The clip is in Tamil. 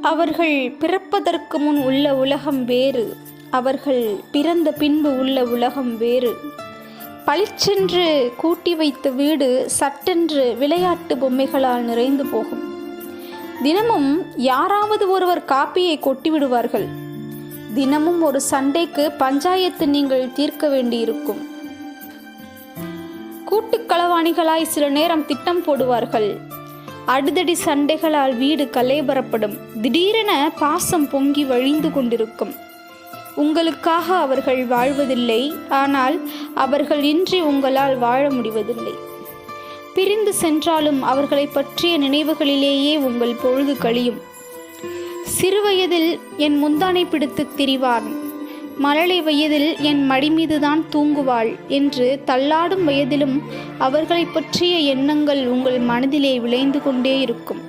அவர்கள் பிறப்பதற்கு முன் உள்ள உலகம் வேறு. அவர்கள் பிறந்த பின்பு உள்ள உலகம் வேறு. பளிச்சென்று கூட்டி வைத்த வீடு சட்டென்று விளையாட்டு பொம்மைகளால் நிறைந்து போகும். தினமும் யாராவது ஒருவர் காப்பியை கொட்டி விடுவார்கள். தினமும் ஒரு சண்டைக்கு பஞ்சாயத்து நீங்கள் தீர்க்க வேண்டியிருக்கும். கூட்டுக் களவாணிகளாய் சில நேரம் திட்டம் போடுவார்கள். அடுதடி சண்டைகளால் வீடு கலைபரப்படும். திடீரென பாசம் பொங்கி வழிந்து கொண்டிருக்கும். உங்களுக்காக அவர்கள் வாழ்வதில்லை. ஆனால் அவர்கள் இன்றி உங்களால் வாழ முடிவதில்லை. பிரிந்து சென்றாலும் அவர்களை பற்றிய நினைவுகளிலேயே உங்கள் பொழுது கழியும். சிறுவயதில் என் முந்தானை பிடித்துத் திரிவான். மழலை வயதில் என் மடி மீதுதான் தூங்குவாள் என்று தள்ளாடும் வயதிலும் அவர்களைப் பற்றிய எண்ணங்கள் உங்கள் மனதிலே விளைந்து கொண்டே இருக்கும்.